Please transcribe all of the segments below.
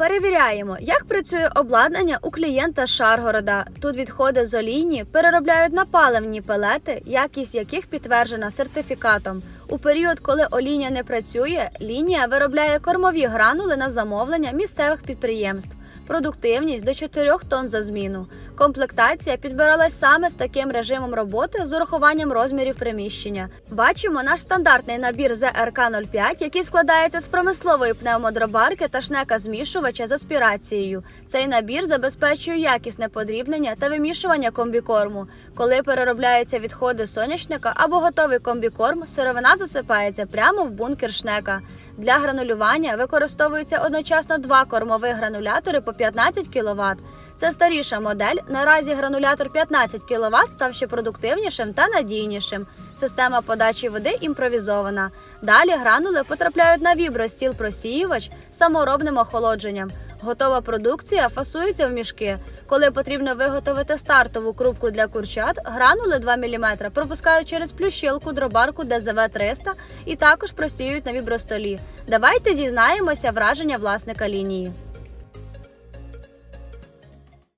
Перевіряємо, як працює обладнання у клієнта Шаргорода. Тут відходи з олійні переробляють на паливні пелети, якість яких підтверджена сертифікатом. У період, коли олійня не працює, лінія виробляє кормові гранули на замовлення місцевих підприємств. Продуктивність до 4 тонн за зміну. Комплектація підбиралась саме з таким режимом роботи з урахуванням розмірів приміщення. Бачимо наш стандартний набір ЗРК-05, який складається з промислової пневмодробарки та шнека змішувача з аспірацією. Цей набір забезпечує якісне подрібнення та вимішування комбікорму. Коли переробляються відходи соняшника або готовий комбікорм, сировина засипається прямо в бункер шнека. Для гранулювання використовуються одночасно два кормових гранулятори по 15 кВт. Це старіша модель. Наразі гранулятор 15 кВт став ще продуктивнішим та надійнішим. Система подачі води імпровізована. Далі гранули потрапляють на вібростіл просіювач з саморобним охолодженням. Готова продукція фасується в мішки. Коли потрібно виготовити стартову крупку для курчат, гранули 2 мм пропускають через плющилку дробарку ДЗВ 300 і також просіюють на вібростолі. Давайте дізнаємося враження власника лінії.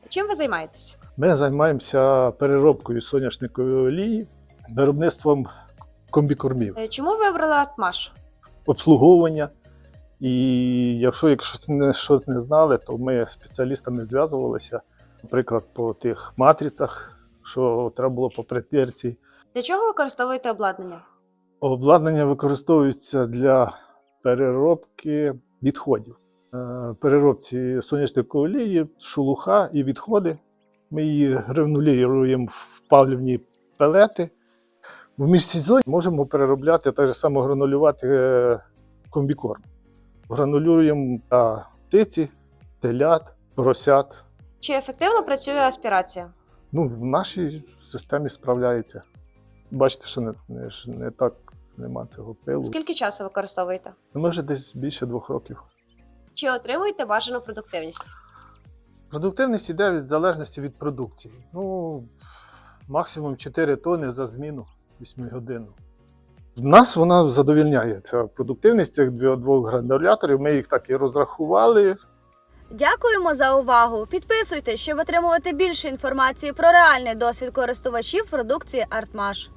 Чим ви займаєтесь? Ми займаємося переробкою соняшникової олії, виробництвом комбікормів, Е, Чому ви вибрали Атмаш? обслуговування. І якщо якщо не щось не знали, то ми з спеціалістами зв'язувалися, наприклад, по тих матрицях, що треба було по притирці. Для чого використовуєте обладнання? Обладнання використовується для переробки відходів. Е, Переробці соняшникової олії, шелуха і відходи. Ми її гранулюємо в паливні пелети. В міжсезоні можемо переробляти так само гранулювати е, комбікорм. Гранулюємо та птиці, телят, поросят. Чи ефективно працює аспірація? Ну, в нашій системі справляється. Бачите, що не, не, не так нема цього пилу. Скільки часу використовуєте? Ну, Ми вже десь більше двох років. Чи отримуєте бажану продуктивність? Продуктивність іде від залежності від продукції. Ну, максимум 4 тони за зміну 8 Нас вона задовільняє ця продуктивність цих двох грануляторів. Ми їх так і розрахували. Дякуємо за увагу. Підписуйтесь, щоб отримувати більше інформації про реальний досвід користувачів продукції Артмаш.